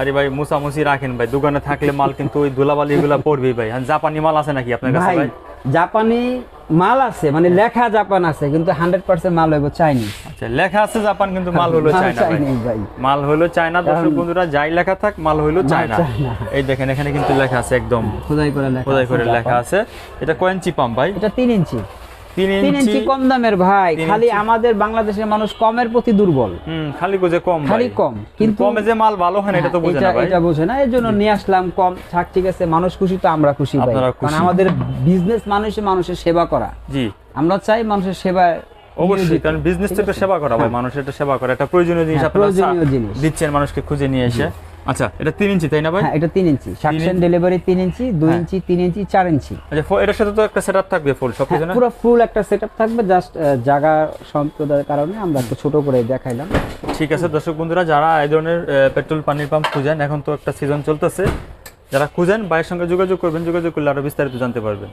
আরে ভাই মুসামুসি রাখেন ভাই। দোকানে থাকলে মাল কিন্তু ওই ধুলাবালি এগুলা পড়বে ভাই। আর জাপানি মাল আছে নাকি আপনার কাছে ভাই জাপানি মাল আছে মানে লেখা জাপান আছে কিন্তু হান্ড্রেড পার্সেন্ট মাল হইব চাইনিজ। আচ্ছা লেখা আছে জাপান কিন্তু মাল হলো চায়না ভাই। মাল হলো চায়না দর্শক বন্ধুরা যাই লেখা থাক মাল হলো চায়না। এই দেখেন এখানে কিন্তু লেখা আছে একদম। খোদাই করে লেখা খোদাই করে লেখা আছে। এটা কয় ইঞ্চি পাম্প ভাই? এটা তিন ইঞ্চি। তিন তিন ইঞ্চি ইঞ্চি কম দামের ভাই খালি আমাদের বাংলাদেশের মানুষ কমের প্রতি দুর্বল। খালি গোজে কম খালি কম কিন্তু কমে যে মাল ভালো হয় না এটা তো বুঝে না এটা বোঝে না এই জন্য নিয়ে আসলাম কম থাক ঠিক আছে মানুষ খুশি তো আমরা খুশি ভাই। কারণ আমাদের বিজনেস মানুষে মানুষের সেবা করা। জি। আমরা চাই মানুষের সেবায় অবশ্যই কারণ বিজনেস তো একটা সেবা করা ভাই। মানুষের সেবা করা একটা প্রয়োজনীয় জিনিস হ্যাঁ, আপনারা জিনিস। দিচ্ছেন মানুষকে খুঁজে নিয়ে এসে। আচ্ছা এটা তিন ইঞ্চি তাই না ভাই? হ্যাঁ এটা তিন ইঞ্চি। সাকশন ডেলিভারি তিন ইঞ্চি দুই হ্যাঁ। ইঞ্চি তিন ইঞ্চি চার ইঞ্চি। আচ্ছা এটার সাথে তো একটা সেটআপ থাকবে ফুল সব কিছু না? হ্যাঁ, পুরো ফুল একটা সেটআপ থাকবে জাস্ট জায়গা সম্প্রদায়ের কারণে আমরা একটু ছোট করে দেখাইলাম। ঠিক আছে দর্শক বন্ধুরা যারা এই ধরনের পেট্রোল পানির পাম্প খুঁজেন এখন তো একটা সিজন চলতেছে। যারা খুঁজেন ভাইয়ের সঙ্গে যোগাযোগ করবেন যোগাযোগ করলে আরও বিস্তারিত জানতে পারবেন।